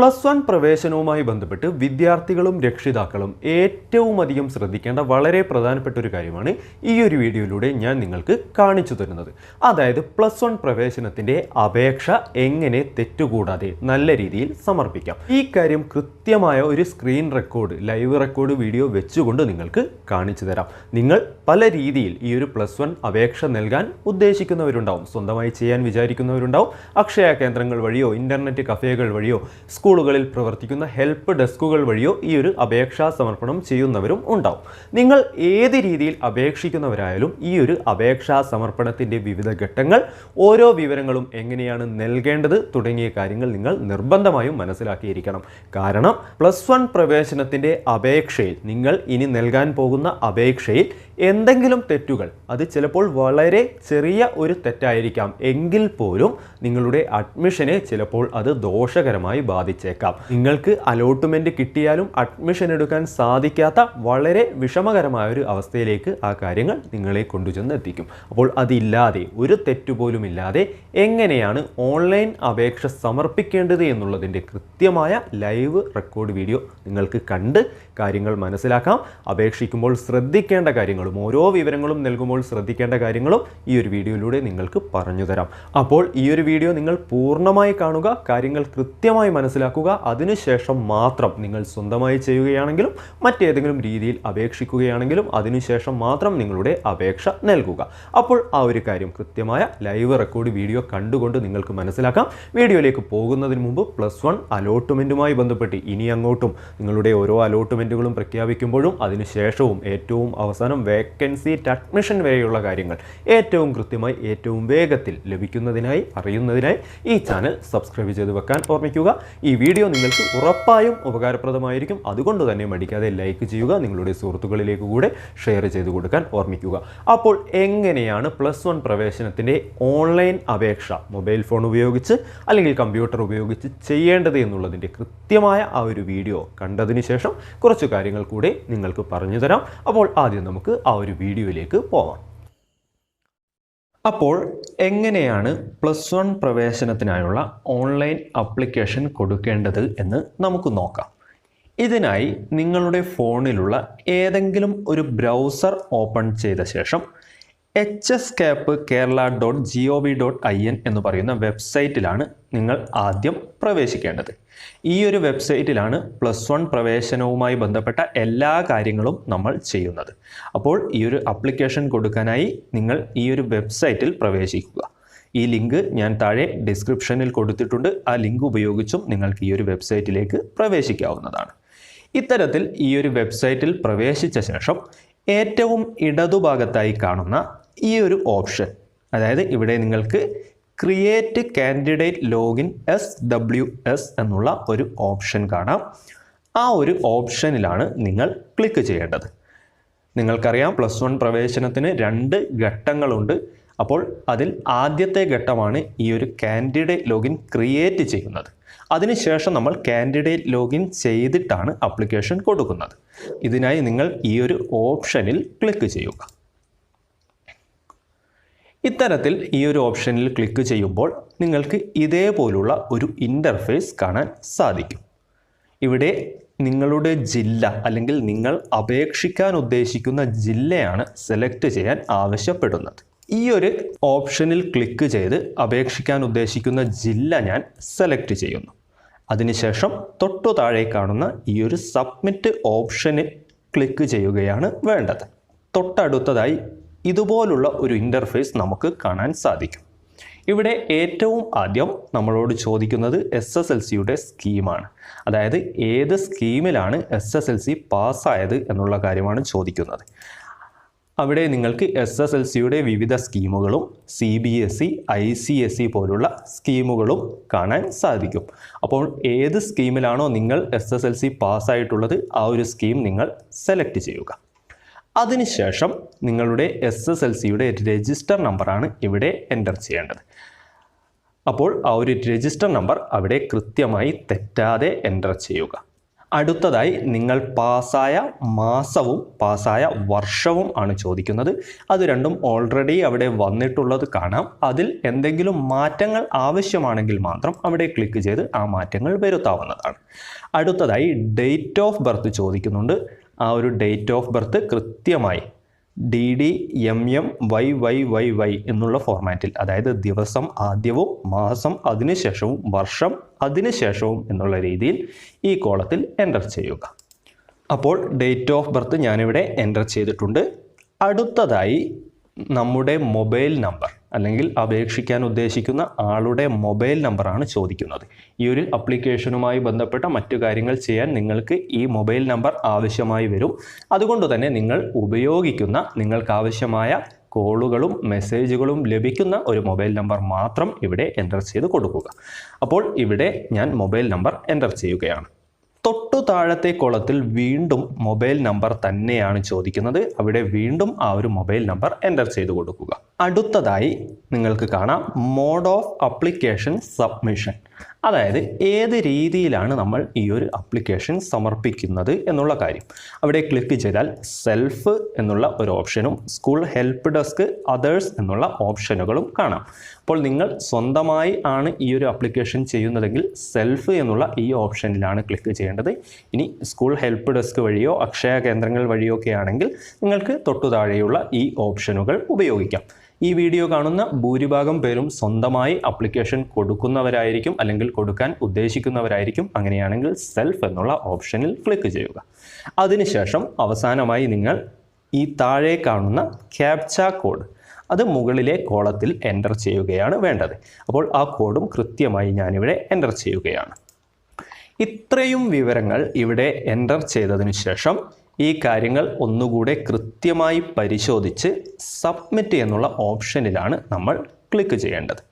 Plus one പ്രവേശനവുമായി ബന്ധപ്പെട്ട് വിദ്യാർത്ഥികളും രക്ഷിതാക്കളും ഏറ്റവും അധികം ശ്രദ്ധിക്കേണ്ട വളരെ പ്രധാനപ്പെട്ട ഒരു കാര്യമാണ് ഈ ഒരു വീഡിയോയിലൂടെ ഞാൻ നിങ്ങൾക്ക് കാണിച്ചു തരുന്നത്. അതായത് പ്ലസ് വൺ പ്രവേശനത്തിന്റെ അപേക്ഷ എങ്ങനെ തെറ്റുകൂടാതെ നല്ല രീതിയിൽ സമർപ്പിക്കാം. ഈ കാര്യം കൃത്യമായ ഒരു screen record live record video വെച്ചുകൊണ്ട് നിങ്ങൾക്ക് കാണിച്ചു തരാം. നിങ്ങൾ പല രീതിയിൽ ഈ ഒരു പ്ലസ് വൺ അപേക്ഷ നൽകാൻ ഉദ്ദേശിക്കുന്നവരുണ്ടാവും. സ്വന്തമായി ചെയ്യാൻ വിചാരിക്കുന്നവരുണ്ടാവും. അക്ഷയ കേന്ദ്രങ്ങൾ വഴിയോ ഇന്റർനെറ്റ് കഫേകൾ വഴിയോ സ്കൂളുകളിൽ പ്രവർത്തിക്കുന്ന ഹെൽപ്പ് ഡെസ്കുകൾ വഴിയോ ഈ ഒരു അപേക്ഷാ സമർപ്പണം ചെയ്യുന്നവരും ഉണ്ടാവും. നിങ്ങൾ ഏത് രീതിയിൽ അപേക്ഷിക്കുന്നവരായാലും ഈ ഒരു അപേക്ഷാ സമർപ്പണത്തിന്റെ വിവിധ ഘട്ടങ്ങൾ ഓരോ വിവരങ്ങളും എങ്ങനെയാണ് നൽകേണ്ടത് തുടങ്ങിയ കാര്യങ്ങൾ നിങ്ങൾ നിർബന്ധമായും മനസ്സിലാക്കിയിരിക്കണം. കാരണം പ്ലസ് വൺ പ്രവേശനത്തിന്റെ അപേക്ഷയിൽ നിങ്ങൾ ഇനി നൽകാൻ പോകുന്ന അപേക്ഷയിൽ എന്തെങ്കിലും തെറ്റുകൾ അത് ചിലപ്പോൾ വളരെ ചെറിയ ഒരു തെറ്റായിരിക്കാം. എങ്കിൽ പോലും നിങ്ങളുടെ അഡ്മിഷനെ ചിലപ്പോൾ അത് ദോഷകരമായി ബാധിച്ചേക്കാം. നിങ്ങൾക്ക് അലോട്ട്മെന്റ് കിട്ടിയാലും അഡ്മിഷൻ എടുക്കാൻ സാധിക്കാത്ത വളരെ വിഷമകരമായ ഒരു അവസ്ഥയിലേക്ക് ആ കാര്യങ്ങൾ നിങ്ങളെ കൊണ്ടുചെന്ന് എത്തിക്കും അപ്പോൾ അതില്ലാതെ ഒരു തെറ്റുപോലും ഇല്ലാതെ എങ്ങനെയാണ് ഓൺലൈൻ അപേക്ഷ സമർപ്പിക്കേണ്ടത് എന്നുള്ളതിന്റെ കൃത്യമായ ലൈവ് റെക്കോർഡ് വീഡിയോ നിങ്ങൾക്ക് കണ്ട് കാര്യങ്ങൾ മനസ്സിലാക്കാം. അപേക്ഷിക്കുമ്പോൾ ശ്രദ്ധിക്കേണ്ട കാര്യങ്ങളും ഓരോ വിവരങ്ങളും നൽകുമ്പോൾ ശ്രദ്ധിക്കേണ്ട കാര്യങ്ങളും ഈ ഒരു വീഡിയോയിലൂടെ നിങ്ങൾക്ക് പറഞ്ഞു തരാം. അപ്പോൾ ഈ ഒരു വീഡിയോ നിങ്ങൾ പൂർണമായി കാണുക കാര്യങ്ങൾ കൃത്യമായി മനസ്സിലാക്കുക. അതിനുശേഷം മാത്രം നിങ്ങൾ സ്വന്തമായി ചെയ്യുകയാണെങ്കിലും മറ്റേതെങ്കിലും രീതിയിൽ അപേക്ഷിക്കുകയാണെങ്കിലും അതിനുശേഷം മാത്രം നിങ്ങളുടെ അപേക്ഷ നൽകുക. അപ്പോൾ ആ ഒരു കാര്യം കൃത്യമായ ലൈവ് റെക്കോർഡ് വീഡിയോ കണ്ടുകൊണ്ട് നിങ്ങൾക്ക് മനസ്സിലാക്കാം. വീഡിയോയിലേക്ക് പോകുന്നതിന് മുമ്പ് പ്ലസ് വൺ അലോട്ട്മെന്റുമായി ബന്ധപ്പെട്ട് ഇനി അങ്ങോട്ടും നിങ്ങളുടെ ഓരോ അലോട്ട്മെന്റുകളും പ്രഖ്യാപിക്കുമ്പോഴും അതിനുശേഷവും ഏറ്റവും അവസാനം വേക്കൻസി അഡ്മിഷൻ വരെയുള്ള കാര്യങ്ങൾ ഏറ്റവും കൃത്യമായി ഏറ്റവും വേഗത്തിൽ ലഭിക്കുന്നതിനായി അറിയുന്നതിനായി ഈ ചാനൽ സബ്സ്ക്രൈബ് ചെയ്ത് വെക്കാൻ ഓർമ്മിക്കുക. ഈ വീഡിയോ നിങ്ങൾക്ക് ഉറപ്പായും ഉപകാരപ്രദമായിരിക്കും. അതുകൊണ്ട് തന്നെ മടിക്കാതെ ലൈക്ക് ചെയ്യുക നിങ്ങളുടെ സുഹൃത്തുക്കളിലേക്ക് കൂടെ ഷെയർ ചെയ്ത് കൊടുക്കാൻ ഓർമ്മിക്കുക. അപ്പോൾ എങ്ങനെയാണ് പ്ലസ് വൺ പ്രവേശനത്തിന്റെ ഓൺലൈൻ അപേക്ഷ മൊബൈൽ ഫോൺ ഉപയോഗിച്ച് അല്ലെങ്കിൽ കമ്പ്യൂട്ടർ ഉപയോഗിച്ച് ചെയ്യേണ്ടത് എന്നുള്ളതിന്റെ കൃത്യമായ ആ ഒരു വീഡിയോ കണ്ടതിന് ശേഷം കുറച്ച് കാര്യങ്ങൾ കൂടെ നിങ്ങൾക്ക് പറഞ്ഞു തരാം. അപ്പോൾ ആദ്യം നമുക്ക് ആ ഒരു വീഡിയോയിലേക്ക് പോവാം. അപ്പോൾ എങ്ങനെയാണ് പ്ലസ് വൺ പ്രവേശനത്തിനായുള്ള ഓൺലൈൻ അപ്ലിക്കേഷൻ കൊടുക്കേണ്ടത് എന്ന് നമുക്ക് നോക്കാം. ഇതിനായി നിങ്ങളുടെ ഫോണിലുള്ള ഏതെങ്കിലും ഒരു ബ്രൗസർ ഓപ്പൺ ചെയ്ത ശേഷം H S cap Kerala dot G O V dot I N എന്ന് പറയുന്ന വെബ്സൈറ്റിലാണ് നിങ്ങൾ ആദ്യം പ്രവേശിക്കേണ്ടത്. ഈ ഒരു വെബ്സൈറ്റിലാണ് പ്ലസ് വൺ പ്രവേശനവുമായി ബന്ധപ്പെട്ട എല്ലാ കാര്യങ്ങളും നമ്മൾ ചെയ്യുന്നത്. അപ്പോൾ ഈ ഒരു അപ്ലിക്കേഷൻ കൊടുക്കാനായി നിങ്ങൾ ഈ ഒരു വെബ്സൈറ്റിൽ പ്രവേശിക്കുക. ഈ ലിങ്ക് ഞാൻ താഴെ ഡിസ്ക്രിപ്ഷനിൽ കൊടുത്തിട്ടുണ്ട്. ആ ലിങ്ക് ഉപയോഗിച്ചും നിങ്ങൾക്ക് ഈ ഒരു വെബ്സൈറ്റിലേക്ക് പ്രവേശിക്കാവുന്നതാണ്. ഇത്തരത്തിൽ ഈ ഒരു വെബ്സൈറ്റിൽ പ്രവേശിച്ച ശേഷം ഏറ്റവും ഇടതുഭാഗത്തായി കാണുന്ന ഈ ഒരു ഓപ്ഷൻ. അതായത് ഇവിടെ നിങ്ങൾക്ക് create candidate login S W S എന്നുള്ള ഒരു ഓപ്ഷൻ കാണാം. ആ ഒരു ഓപ്ഷനിലാണ് നിങ്ങൾ ക്ലിക്ക് ചെയ്യേണ്ടത്. നിങ്ങൾക്കറിയാം പ്ലസ് വൺ പ്രവേശനത്തിന് രണ്ട് ഘട്ടങ്ങളുണ്ട്. അപ്പോൾ അതിൽ ആദ്യത്തെ ഘട്ടമാണ് ഈ ഒരു കാൻഡിഡേറ്റ് ലോഗിൻ ക്രിയേറ്റ് ചെയ്യുന്നത്. അതിനുശേഷം നമ്മൾ കാൻഡിഡേറ്റ് ലോഗിൻ ചെയ്തിട്ടാണ് അപ്ലിക്കേഷൻ കൊടുക്കുന്നത്. ഇതിനായി നിങ്ങൾ ഈ ഒരു ഓപ്ഷനിൽ ക്ലിക്ക് ചെയ്യുക. ഇത്തരത്തിൽ ഈ ഒരു ഓപ്ഷനിൽ ക്ലിക്ക് ചെയ്യുമ്പോൾ നിങ്ങൾക്ക് ഇതേപോലുള്ള ഒരു ഇന്റർഫേസ് കാണാൻ സാധിക്കും. ഇവിടെ നിങ്ങളുടെ ജില്ല അല്ലെങ്കിൽ നിങ്ങൾ അപേക്ഷിക്കാൻ ഉദ്ദേശിക്കുന്ന ജില്ലയാണ് സെലക്ട് ചെയ്യാൻ ആവശ്യപ്പെടുന്നത്. ഈ ഒരു ഓപ്ഷനിൽ ക്ലിക്ക് ചെയ്ത് അപേക്ഷിക്കാൻ ഉദ്ദേശിക്കുന്ന ജില്ല ഞാൻ സെലക്ട് ചെയ്യുന്നു. അതിനുശേഷം തൊട്ടു താഴെ കാണുന്ന ഈ ഒരു സബ്മിറ്റ് ഓപ്ഷനിൽ ക്ലിക്ക് ചെയ്യുകയാണ് വേണ്ടത്. തൊട്ടടുത്തതായി ഇതുപോലുള്ള ഒരു ഇന്റർഫേസ് നമുക്ക് കാണാൻ സാധിക്കും. ഇവിടെ ഏറ്റവും ആദ്യം നമ്മളോട് ചോദിക്കുന്നത് എസ് എസ് എൽ സിയുടെ സ്കീമാണ് അതായത് ഏത് സ്കീമിലാണ് എസ് എസ് എൽ സി പാസ്സായത് എന്നുള്ള കാര്യമാണ് ചോദിക്കുന്നത്. അവിടെ നിങ്ങൾക്ക് എസ് എസ് എൽ സിയുടെ വിവിധ സ്കീമുകളും C B S E I C S E പോലുള്ള സ്കീമുകളും കാണാൻ സാധിക്കും. അപ്പോൾ ഏത് സ്കീമിലാണോ നിങ്ങൾ എസ് എസ് എൽ സി പാസ്സായിട്ടുള്ളത് ആ ഒരു സ്കീം നിങ്ങൾ സെലക്ട് ചെയ്യുക. അതിനുശേഷം നിങ്ങളുടെ എസ് എസ് എൽ സിയുടെ രജിസ്റ്റർ നമ്പറാണ് ഇവിടെ എന്റർ ചെയ്യേണ്ടത്. അപ്പോൾ ആ ഒരു രജിസ്റ്റർ നമ്പർ അവിടെ കൃത്യമായി തെറ്റാതെ എന്റർ ചെയ്യുക. അടുത്തതായി നിങ്ങൾ പാസ്സായ മാസവും പാസ്സായ വർഷവും ആണ് ചോദിക്കുന്നത്. അത് രണ്ടും ഓൾറെഡി അവിടെ വന്നിട്ടുള്ളത് കാണാം. അതിൽ എന്തെങ്കിലും മാറ്റങ്ങൾ ആവശ്യമാണെങ്കിൽ മാത്രം അവിടെ ക്ലിക്ക് ചെയ്ത് ആ മാറ്റങ്ങൾ വരുത്താവുന്നതാണ്. അടുത്തതായി ഡേറ്റ് ഓഫ് ബർത്ത് ചോദിക്കുന്നുണ്ട്. ആ ഒരു ഡേറ്റ് ഓഫ് ബർത്ത് കൃത്യമായി. D D M M Y Y Y Y എന്നുള്ള ഫോർമാറ്റിൽ അതായത് ദിവസം ആദ്യവും മാസം അതിനുശേഷവും വർഷം അതിനുശേഷവും എന്നുള്ള രീതിയിൽ ഈ കോളത്തിൽ എന്റർ ചെയ്യുക. അപ്പോൾ ഡേറ്റ് ഓഫ് ബർത്ത് ഞാനിവിടെ എന്റർ ചെയ്തിട്ടുണ്ട്. അടുത്തതായി നമ്മുടെ മൊബൈൽ നമ്പർ അല്ലെങ്കിൽ അപേക്ഷിക്കാൻ ഉദ്ദേശിക്കുന്ന ആളുടെ മൊബൈൽ നമ്പറാണ് ചോദിക്കുന്നത്. ഈ ഒരു അപ്ലിക്കേഷനുമായി ബന്ധപ്പെട്ട മറ്റു കാര്യങ്ങൾ ചെയ്യാൻ നിങ്ങൾക്ക് ഈ മൊബൈൽ നമ്പർ ആവശ്യമായി വരും. അതുകൊണ്ട് തന്നെ നിങ്ങൾ ഉപയോഗിക്കുന്ന നിങ്ങൾക്ക് ആവശ്യമായ കോളുകളും മെസ്സേജുകളും ലഭിക്കുന്ന ഒരു മൊബൈൽ നമ്പർ മാത്രം ഇവിടെ എന്റർ ചെയ്ത് കൊടുക്കുക. അപ്പോൾ ഇവിടെ ഞാൻ മൊബൈൽ നമ്പർ എന്റർ ചെയ്യുകയാണ്. തൊട്ടു താഴത്തെ കുളത്തിൽ വീണ്ടും മൊബൈൽ നമ്പർ തന്നെയാണ് ചോദിക്കുന്നത്. അവിടെ വീണ്ടും ആ ഒരു മൊബൈൽ നമ്പർ എന്റർ ചെയ്ത് കൊടുക്കുക. അടുത്തതായി നിങ്ങൾക്ക് കാണാം മോഡ് ഓഫ് അപ്ലിക്കേഷൻ സബ്മിഷൻ. അതായത് ഏത് രീതിയിലാണ് നമ്മൾ ഈ ഒരു അപ്ലിക്കേഷൻ സമർപ്പിക്കുന്നത് എന്നുള്ള കാര്യം. അവിടെ ക്ലിക്ക് ചെയ്താൽ സെൽഫ് എന്നുള്ള ഒരു ഓപ്ഷനും സ്കൂൾ ഹെൽപ്പ് ഡെസ്ക് അതേഴ്സ് എന്നുള്ള ഓപ്ഷനുകളും കാണാം. അപ്പോൾ നിങ്ങൾ സ്വന്തമായി ആണ് ഈ ഒരു അപ്ലിക്കേഷൻ ചെയ്യുന്നതെങ്കിൽ സെൽഫ് എന്നുള്ള ഈ ഓപ്ഷനിലാണ് ക്ലിക്ക് ചെയ്യേണ്ടത്. ഇനി സ്കൂൾ ഹെൽപ്പ് ഡെസ്ക് വഴിയോ അക്ഷയ കേന്ദ്രങ്ങൾ വഴിയോ ഒക്കെ ആണെങ്കിൽ നിങ്ങൾക്ക് തൊട്ടു താഴെയുള്ള ഈ ഓപ്ഷനുകൾ ഉപയോഗിക്കാം. ഈ വീഡിയോ കാണുന്ന ഭൂരിഭാഗം പേരും സ്വന്തമായി അപ്ലിക്കേഷൻ കൊടുക്കുന്നവരായിരിക്കും അല്ലെങ്കിൽ കൊടുക്കാൻ ഉദ്ദേശിക്കുന്നവരായിരിക്കും. അങ്ങനെയാണെങ്കിൽ സെൽഫ് എന്നുള്ള ഓപ്ഷനിൽ ക്ലിക്ക് ചെയ്യുക. അതിനുശേഷം അവസാനമായി നിങ്ങൾ ഈ താഴെ കാണുന്ന ക്യാപ്ച കോഡ് അത് മുകളിലെ കോളത്തിൽ എന്റർ ചെയ്യുകയാണ് വേണ്ടത്. അപ്പോൾ ആ കോഡും കൃത്യമായി ഞാനിവിടെ എന്റർ ചെയ്യുകയാണ്. ഇത്രയും വിവരങ്ങൾ ഇവിടെ എന്റർ ചെയ്തതിനു ശേഷം ഈ കാര്യങ്ങൾ ഒന്നുകൂടെ കൃത്യമായി പരിശോധിച്ച് സബ്മിറ്റ് എന്നുള്ള ഓപ്ഷനിലാണ് നമ്മൾ ക്ലിക്ക് ചെയ്യേണ്ടത്.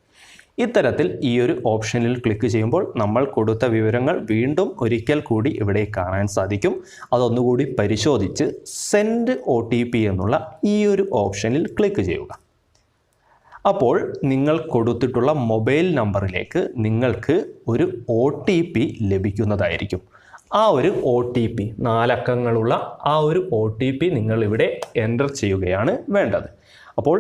ഇത്തരത്തിൽ ഈ ഒരു ഓപ്ഷനിൽ ക്ലിക്ക് ചെയ്യുമ്പോൾ നമ്മൾ കൊടുത്ത വിവരങ്ങൾ വീണ്ടും ഒരിക്കൽ കൂടി ഇവിടെ കാണാൻ സാധിക്കും. അതൊന്നുകൂടി പരിശോധിച്ച് സെൻഡ് ഒ എന്നുള്ള ഈ ഒരു ഓപ്ഷനിൽ ക്ലിക്ക് ചെയ്യുക. അപ്പോൾ നിങ്ങൾ കൊടുത്തിട്ടുള്ള മൊബൈൽ നമ്പറിലേക്ക് നിങ്ങൾക്ക് ഒരു ഒ ലഭിക്കുന്നതായിരിക്കും. ആ ഒരു ഒ ടി പി നാലക്കങ്ങളുള്ള ആ ഒരു ഒ ടി പി നിങ്ങൾ ഇവിടെ എന്റർ ചെയ്യുകയാണ് വേണ്ടത്. അപ്പോൾ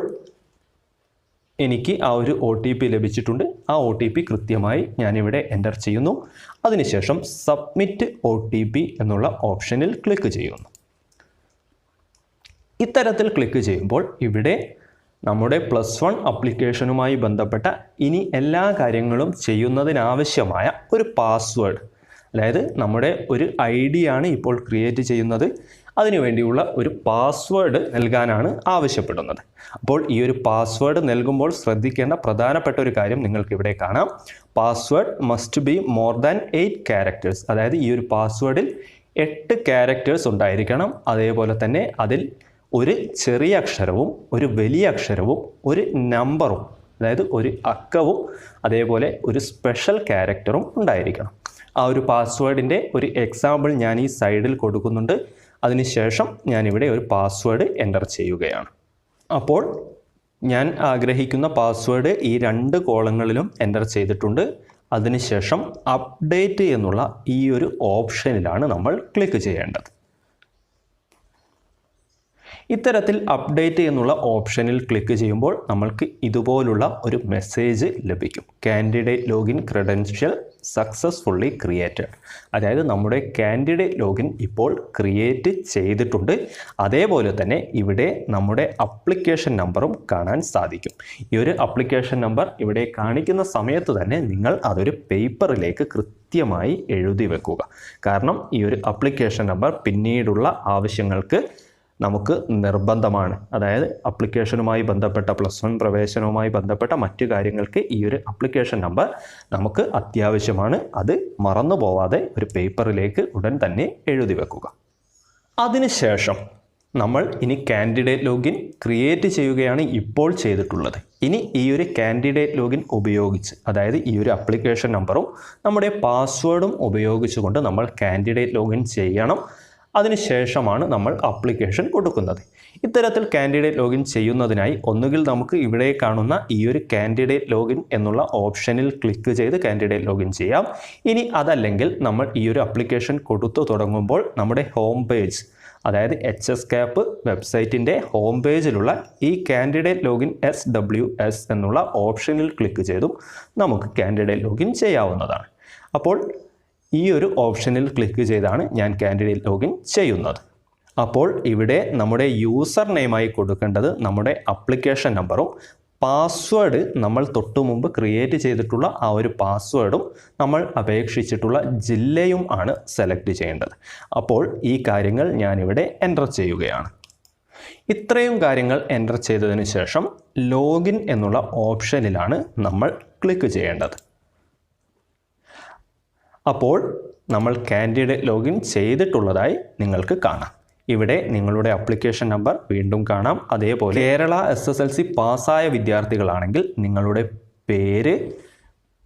എനിക്ക് ആ ഒരു ഒ ടി പി ലഭിച്ചിട്ടുണ്ട്. ആ ഒ ടി പി കൃത്യമായി ഞാനിവിടെ എന്റർ ചെയ്യുന്നു. അതിനുശേഷം സബ്മിറ്റ് ഒ ടി പി എന്നുള്ള ഓപ്ഷനിൽ ക്ലിക്ക് ചെയ്യുന്നു. ഇത്തരത്തിൽ ക്ലിക്ക് ചെയ്യുമ്പോൾ ഇവിടെ നമ്മുടെ പ്ലസ് വൺ അപ്ലിക്കേഷനുമായി ബന്ധപ്പെട്ട ഇനി എല്ലാ കാര്യങ്ങളും ചെയ്യുന്നതിനാവശ്യമായ ഒരു പാസ്വേഡ് അതായത് നമ്മുടെ ഒരു ഐ ആണ് ഇപ്പോൾ ക്രിയേറ്റ് ചെയ്യുന്നത്. അതിനുവേണ്ടിയുള്ള ഒരു പാസ്വേഡ് നൽകാനാണ് ആവശ്യപ്പെടുന്നത്. അപ്പോൾ ഈ ഒരു പാസ്വേഡ് നൽകുമ്പോൾ ശ്രദ്ധിക്കേണ്ട പ്രധാനപ്പെട്ട ഒരു കാര്യം നിങ്ങൾക്ക് ഇവിടെ കാണാം. Password must be more than eight characters അതായത് ഈ ഒരു പാസ്വേഡിൽ എട്ട് ക്യാരക്ടേഴ്സ് ഉണ്ടായിരിക്കണം. അതേപോലെ തന്നെ അതിൽ ഒരു ചെറിയ അക്ഷരവും ഒരു വലിയ അക്ഷരവും ഒരു നമ്പറും അതായത് ഒരു അക്കവും അതേപോലെ ഒരു സ്പെഷ്യൽ ക്യാരക്ടറും ഉണ്ടായിരിക്കണം. ആ ഒരു പാസ്വേഡിന്റെ ഒരു എക്സാമ്പിൾ ഞാൻ ഈ സൈഡിൽ കൊടുക്കുന്നുണ്ട്. അതിനുശേഷം ഞാനിവിടെ ഒരു പാസ്വേഡ് എന്റർ ചെയ്യുകയാണ്. അപ്പോൾ ഞാൻ ആഗ്രഹിക്കുന്ന പാസ്വേഡ് ഈ രണ്ട് കോളങ്ങളിലും എന്റർ ചെയ്തിട്ടുണ്ട്. അതിനുശേഷം അപ്ഡേറ്റ് എന്നുള്ള ഈ ഒരു ഓപ്ഷനിലാണ് നമ്മൾ ക്ലിക്ക് ചെയ്യേണ്ടത്. ഇത്തരത്തിൽ അപ്ഡേറ്റ് എന്നുള്ള ഓപ്ഷനിൽ ക്ലിക്ക് ചെയ്യുമ്പോൾ നമ്മൾക്ക് ഇതുപോലുള്ള ഒരു മെസ്സേജ് ലഭിക്കും. Candidate login credential successfully created അതായത് നമ്മുടെ കാൻഡിഡേറ്റ് ലോഗിൻ ഇപ്പോൾ ക്രിയേറ്റ് ചെയ്തിട്ടുണ്ട്. അതേപോലെ തന്നെ ഇവിടെ നമ്മുടെ അപ്ലിക്കേഷൻ നമ്പറും കാണാൻ സാധിക്കും. ഈ ഒരു അപ്ലിക്കേഷൻ നമ്പർ ഇവിടെ കാണിക്കുന്ന സമയത്ത് തന്നെ നിങ്ങൾ അതൊരു പേപ്പറിലേക്ക് കൃത്യമായി എഴുതി വെക്കുക. കാരണം ഈ ഒരു അപ്ലിക്കേഷൻ നമ്പർ പിന്നീടുള്ള ആവശ്യങ്ങൾക്ക് നമുക്ക് നിർബന്ധമാണ്. അതായത് അപ്ലിക്കേഷനുമായി ബന്ധപ്പെട്ട പ്ലസ് വൺ പ്രവേശനവുമായി ബന്ധപ്പെട്ട മറ്റു കാര്യങ്ങൾക്ക് ഈ ഒരു അപ്ലിക്കേഷൻ നമ്പർ നമുക്ക് അത്യാവശ്യമാണ്. അത് മറന്നു പോവാതെ ഒരു പേപ്പറിലേക്ക് ഉടൻ തന്നെ എഴുതി വെക്കുക. അതിനുശേഷം നമ്മൾ ഇനി കാൻഡിഡേറ്റ് ലോഗിൻ ക്രിയേറ്റ് ചെയ്യുകയാണ് ഇപ്പോൾ ചെയ്തിട്ടുള്ളത്. ഇനി ഈ ഒരു കാൻഡിഡേറ്റ് ലോഗിൻ ഉപയോഗിച്ച് അതായത് ഈ ഒരു അപ്ലിക്കേഷൻ നമ്പറും നമ്മുടെ പാസ്വേഡും ഉപയോഗിച്ചുകൊണ്ട് നമ്മൾ കാൻഡിഡേറ്റ് ലോഗിൻ ചെയ്യണം. അതിനുശേഷമാണ് നമ്മൾ അപ്ലിക്കേഷൻ കൊടുക്കുന്നത്. ഇത്തരത്തിൽ കാൻഡിഡേറ്റ് ലോഗിൻ ചെയ്യുന്നതിനായി ഒന്നുകിൽ നമുക്ക് ഇവിടെ കാണുന്ന ഈ ഒരു കാൻഡിഡേറ്റ് ലോഗിൻ എന്നുള്ള ഓപ്ഷനിൽ ക്ലിക്ക് ചെയ്ത് കാൻഡിഡേറ്റ് ലോഗിൻ ചെയ്യാം. ഇനി അതല്ലെങ്കിൽ നമ്മൾ ഈ ഒരു അപ്ലിക്കേഷൻ കൊടുത്തു തുടങ്ങുമ്പോൾ നമ്മുടെ ഹോം പേജ് അതായത് എച്ച് എസ് ക്യാപ്പ് വെബ്സൈറ്റിന്റെ ഹോം പേജിലുള്ള ഈ candidate login S W S എന്നുള്ള ഓപ്ഷനിൽ ക്ലിക്ക് ചെയ്തും നമുക്ക് കാൻഡിഡേറ്റ് ലോഗിൻ ചെയ്യാവുന്നതാണ്. അപ്പോൾ ഈ ഒരു ഓപ്ഷനിൽ ക്ലിക്ക് ചെയ്താണ് ഞാൻ കാൻഡിഡേറ്റ് ലോഗിൻ ചെയ്യുന്നത്. അപ്പോൾ ഇവിടെ നമ്മുടെ യൂസർ നെയിമായി കൊടുക്കേണ്ടത് നമ്മുടെ അപ്ലിക്കേഷൻ നമ്പറും പാസ്വേഡ് നമ്മൾ തൊട്ടു മുമ്പ് ക്രിയേറ്റ് ചെയ്തിട്ടുള്ള ആ ഒരു പാസ്വേഡും നമ്മൾ അപേക്ഷിച്ചിട്ടുള്ള ജില്ലയും ആണ് സെലക്ട് ചെയ്യേണ്ടത്. അപ്പോൾ ഈ കാര്യങ്ങൾ ഞാനിവിടെ എന്റർ ചെയ്യുകയാണ്. ഇത്രയും കാര്യങ്ങൾ എന്റർ ചെയ്തതിന് ശേഷം ലോഗിൻ എന്നുള്ള ഓപ്ഷനിലാണ് നമ്മൾ ക്ലിക്ക് ചെയ്യേണ്ടത്. അപ്പോൾ നമ്മൾ കാൻഡിഡ് ലോഗിൻ ചെയ്തിട്ടുള്ളതായി നിങ്ങൾക്ക് കാണാം. ഇവിടെ നിങ്ങളുടെ അപ്ലിക്കേഷൻ നമ്പർ വീണ്ടും കാണാം. അതേപോലെ Kerala S S L C പാസ്സായ വിദ്യാർത്ഥികളാണെങ്കിൽ നിങ്ങളുടെ പേര്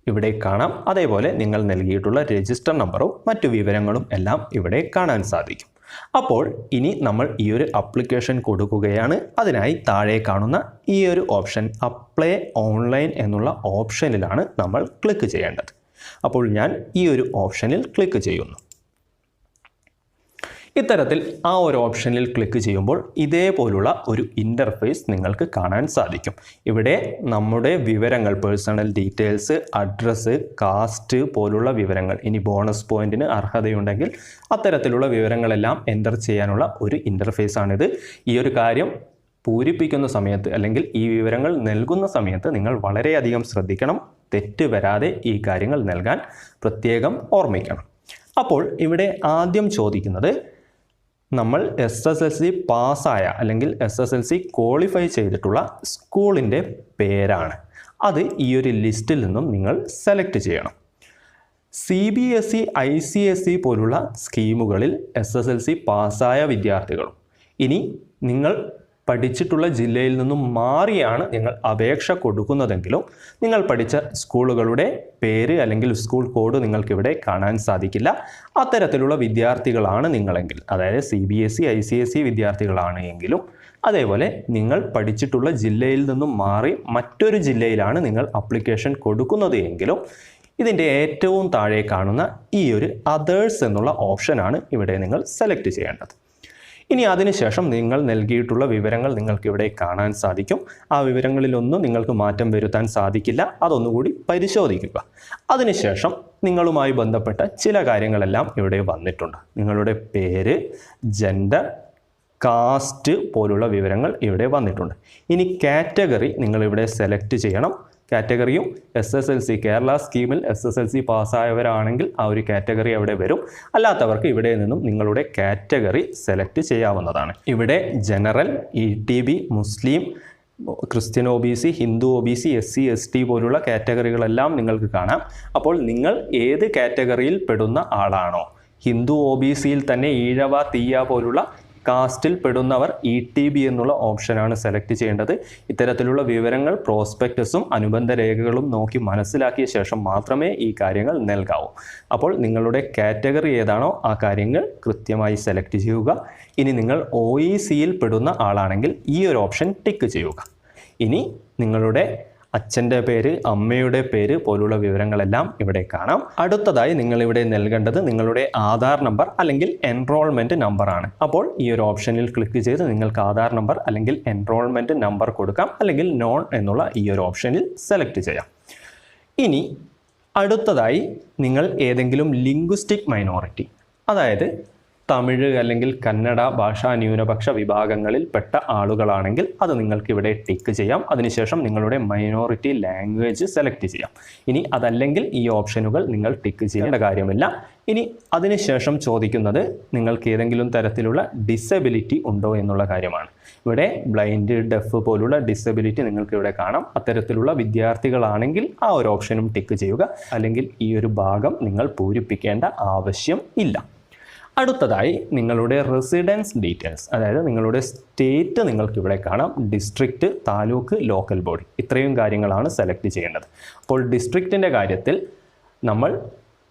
ഇവിടെ കാണാം. അതേപോലെ നിങ്ങൾ നൽകിയിട്ടുള്ള രജിസ്റ്റർ നമ്പറും മറ്റു വിവരങ്ങളും എല്ലാം ഇവിടെ കാണാൻ സാധിക്കും. അപ്പോൾ ഇനി നമ്മൾ ഈ ഒരു അപ്ലിക്കേഷൻ കൊടുക്കുകയാണ്. അതിനായി താഴെ കാണുന്ന ഈ ഒരു ഓപ്ഷൻ അപ്ലൈ ഓൺലൈൻ എന്നുള്ള ഓപ്ഷനിലാണ് നമ്മൾ ക്ലിക്ക് ചെയ്യേണ്ടത്. അപ്പോൾ ഞാൻ ഈ ഒരു ഓപ്ഷനിൽ ക്ലിക്ക് ചെയ്യുന്നു. ഇത്തരത്തിൽ ആ ഒരു ഓപ്ഷനിൽ ക്ലിക്ക് ചെയ്യുമ്പോൾ ഇതേപോലുള്ള ഒരു ഇന്റർഫേസ് നിങ്ങൾക്ക് കാണാൻ സാധിക്കും. ഇവിടെ നമ്മുടെ വിവരങ്ങൾ പേഴ്സണൽ ഡീറ്റെയിൽസ് അഡ്രസ്സ് കാസ്റ്റ് പോലുള്ള വിവരങ്ങൾ ഇനി ബോണസ് പോയിന്റിന് അർഹതയുണ്ടെങ്കിൽ അത്തരത്തിലുള്ള വിവരങ്ങളെല്ലാം എന്റർ ചെയ്യാനുള്ള ഒരു ഇന്റർഫേസ് ആണിത്. ഈ ഒരു കാര്യം പൂരിപ്പിക്കുന്ന സമയത്ത് അല്ലെങ്കിൽ ഈ വിവരങ്ങൾ നൽകുന്ന സമയത്ത് നിങ്ങൾ വളരെയധികം ശ്രദ്ധിക്കണം. തെറ്റ് വരാതെ ഈ കാര്യങ്ങൾ നൽകാൻ പ്രത്യേകം ഓർമ്മിക്കണം. അപ്പോൾ ഇവിടെ ആദ്യം ചോദിക്കുന്നത് നമ്മൾ എസ് എസ് എൽ സി പാസ്സായ അല്ലെങ്കിൽ S S L C qualify ചെയ്തിട്ടുള്ള സ്കൂളിന്റെ പേരാണ്. അത് ഈ ഒരു ലിസ്റ്റിൽ നിന്നും നിങ്ങൾ സെലക്ട് ചെയ്യണം. C B S E I C S E പോലുള്ള സ്കീമുകളിൽ എസ് എസ് എൽ സി പാസ്സായ വിദ്യാർത്ഥികളും. ഇനി നിങ്ങൾ പഠിച്ചിട്ടുള്ള ജില്ലയിൽ നിന്നും മാറിയാണ് നിങ്ങൾ അപേക്ഷ കൊടുക്കുന്നതെങ്കിലും നിങ്ങൾ പഠിച്ച സ്കൂളുകളുടെ പേര് അല്ലെങ്കിൽ സ്കൂൾ കോഡ് നിങ്ങൾക്കിവിടെ കാണാൻ സാധിക്കില്ല. അത്തരത്തിലുള്ള വിദ്യാർത്ഥികളാണ് നിങ്ങളെങ്കിൽ അതായത് C B S E I C S E വിദ്യാർത്ഥികളാണ് എങ്കിലും അതേപോലെ നിങ്ങൾ പഠിച്ചിട്ടുള്ള ജില്ലയിൽ നിന്നും മാറി മറ്റൊരു ജില്ലയിലാണ് നിങ്ങൾ അപ്ലിക്കേഷൻ കൊടുക്കുന്നത് എങ്കിലും ഇതിന്റെ ഏറ്റവും താഴെ കാണുന്ന ഈ ഒരു അതേഴ്സ് എന്നുള്ള ഓപ്ഷനാണ് ഇവിടെ നിങ്ങൾ സെലക്ട് ചെയ്യേണ്ടത്. ഇനി അതിനുശേഷം നിങ്ങൾ നൽകിയിട്ടുള്ള വിവരങ്ങൾ നിങ്ങൾക്ക് ഇവിടെ കാണാൻ സാധിക്കും. ആ വിവരങ്ങളിലൊന്നും നിങ്ങൾക്ക് മാറ്റം വരുത്താൻ സാധിക്കില്ല. അതൊന്നുകൂടി പരിശോധിക്കുക. അതിനുശേഷം നിങ്ങളുമായി ബന്ധപ്പെട്ട ചില കാര്യങ്ങളെല്ലാം ഇവിടെ വന്നിട്ടുണ്ട്. നിങ്ങളുടെ പേര് ജെൻഡർ കാസ്റ്റ് പോലുള്ള വിവരങ്ങൾ ഇവിടെ വന്നിട്ടുണ്ട്. ഇനി കാറ്റഗറി നിങ്ങളിവിടെ സെലക്ട് ചെയ്യണം. കാറ്റഗറിയും S S L C Kerala സ്കീമിൽ എസ് എസ് എൽ സി പാസ്സായവരാണെങ്കിൽ ആ ഒരു കാറ്റഗറി അവിടെ വരും. അല്ലാത്തവർക്ക് ഇവിടെ നിന്നും നിങ്ങളുടെ കാറ്റഗറി സെലക്ട് ചെയ്യാവുന്നതാണ്. ഇവിടെ general E T B Muslim Christian O B C Hindu O B C S C S T പോലുള്ള കാറ്റഗറികളെല്ലാം നിങ്ങൾക്ക് കാണാം. അപ്പോൾ നിങ്ങൾ ഏത് കാറ്റഗറിയിൽ പെടുന്ന ആളാണോ? ഹിന്ദു ഒ ബി സിയിൽ തന്നെ ഈഴവ തീയ പോലുള്ള കാസ്റ്റിൽ പെടുന്നവർ ഇ ടി ബി എന്നുള്ള ഓപ്ഷനാണ് സെലക്ട് ചെയ്യേണ്ടത്. ഇത്തരത്തിലുള്ള വിവരങ്ങൾ പ്രോസ്പെക്ടസും അനുബന്ധ രേഖകളും നോക്കി മനസ്സിലാക്കിയ ശേഷം മാത്രമേ ഈ കാര്യങ്ങൾ നൽകാവൂ. അപ്പോൾ നിങ്ങളുടെ കാറ്റഗറി ഏതാണോ ആ കാര്യങ്ങൾ കൃത്യമായി സെലക്ട് ചെയ്യുക. ഇനി നിങ്ങൾ ഒ ഇ സിയിൽ പെടുന്ന ആളാണെങ്കിൽ ഈ ഒരു ഓപ്ഷൻ ടിക്ക് ചെയ്യുക. ഇനി നിങ്ങളുടെ അച്ഛന്റെ പേര് അമ്മയുടെ പേര് പോലുള്ള വിവരങ്ങളെല്ലാം ഇവിടെ കാണാം. അടുത്തതായി നിങ്ങൾ ഇവിടെ നൽകേണ്ടത് നിങ്ങളുടെ ആധാർ നമ്പർ അല്ലെങ്കിൽ എൻറോൾമെന്റ് നമ്പറാണ്. അപ്പോൾ ഈ ഒരു ഓപ്ഷനിൽ ക്ലിക്ക് ചെയ്ത് നിങ്ങൾക്ക് ആധാർ നമ്പർ അല്ലെങ്കിൽ എൻറോൾമെന്റ് നമ്പർ കൊടുക്കാം അല്ലെങ്കിൽ നോൺ എന്നുള്ള ഈ ഒരു ഓപ്ഷനിൽ സെലക്ട് ചെയ്യാം. ഇനി അടുത്തതായി നിങ്ങൾ ഏതെങ്കിലും ലിംഗ്വിസ്റ്റിക് മൈനോറിറ്റി അതായത് തമിഴ് അല്ലെങ്കിൽ കന്നഡ ഭാഷാ ന്യൂനപക്ഷ വിഭാഗങ്ങളിൽ പെട്ട ആളുകളാണെങ്കിൽ അത് നിങ്ങൾക്ക് ഇവിടെ ടിക്ക് ചെയ്യാം. അതിനുശേഷം നിങ്ങളുടെ മൈനോറിറ്റി ലാംഗ്വേജ് സെലക്ട് ചെയ്യാം. ഇനി അതല്ലെങ്കിൽ ഈ ഓപ്ഷനുകൾ നിങ്ങൾ ടിക്ക് ചെയ്യേണ്ട കാര്യമില്ല. ഇനി അതിനുശേഷം ചോദിക്കുന്നത് നിങ്ങൾക്ക് ഏതെങ്കിലും തരത്തിലുള്ള ഡിസബിലിറ്റി ഉണ്ടോ എന്നുള്ള കാര്യമാണ്. ഇവിടെ ബ്ലൈൻഡ് ഡെഫ് പോലുള്ള ഡിസബിലിറ്റി നിങ്ങൾക്ക് ഇവിടെ കാണാം. അത്തരത്തിലുള്ള വിദ്യാർത്ഥികളാണെങ്കിൽ ആ ഒരു ഓപ്ഷനും ടിക്ക് ചെയ്യുക. അല്ലെങ്കിൽ ഈ ഒരു ഭാഗം നിങ്ങൾ പൂരിപ്പിക്കേണ്ട ആവശ്യം ഇല്ല. അടുത്തതായി നിങ്ങളുടെ റെസിഡൻസ് ഡീറ്റെയിൽസ് അതായത് നിങ്ങളുടെ സ്റ്റേറ്റ് നിങ്ങൾക്ക് ഇവിടെ കാണാം. ഡിസ്ട്രിക്റ്റ് താലൂക്ക് ലോക്കൽ ബോഡി ഇത്രയും കാര്യങ്ങളാണ് സെലക്ട് ചെയ്യേണ്ടത്. അപ്പോൾ ഡിസ്ട്രിക്റ്റിന്റെ കാര്യത്തിൽ നമ്മൾ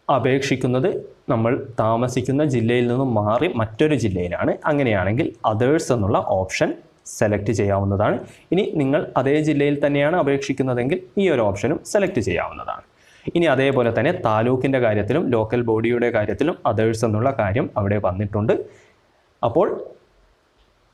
അപേക്ഷിക്കുന്നത് നമ്മൾ താമസിക്കുന്ന ജില്ലയിൽ നിന്നും മാറി മറ്റൊരു ജില്ലയിലാണ്. അങ്ങനെയാണെങ്കിൽ അതേഴ്സ് എന്നുള്ള ഓപ്ഷൻ സെലക്ട് ചെയ്യാവുന്നതാണ്. ഇനി നിങ്ങൾ അതേ ജില്ലയിൽ തന്നെയാണ് അപേക്ഷിക്കുന്നതെങ്കിൽ ഈ ഒരു ഓപ്ഷനും സെലക്ട് ചെയ്യാവുന്നതാണ്. ഇനി അതേപോലെ തന്നെ താലൂക്കിന്റെ കാര്യത്തിലും ലോക്കൽ ബോഡിയുടെ കാര്യത്തിലും അതേഴ്സ് എന്നുള്ള കാര്യം അവിടെ വന്നിട്ടുണ്ട്. അപ്പോൾ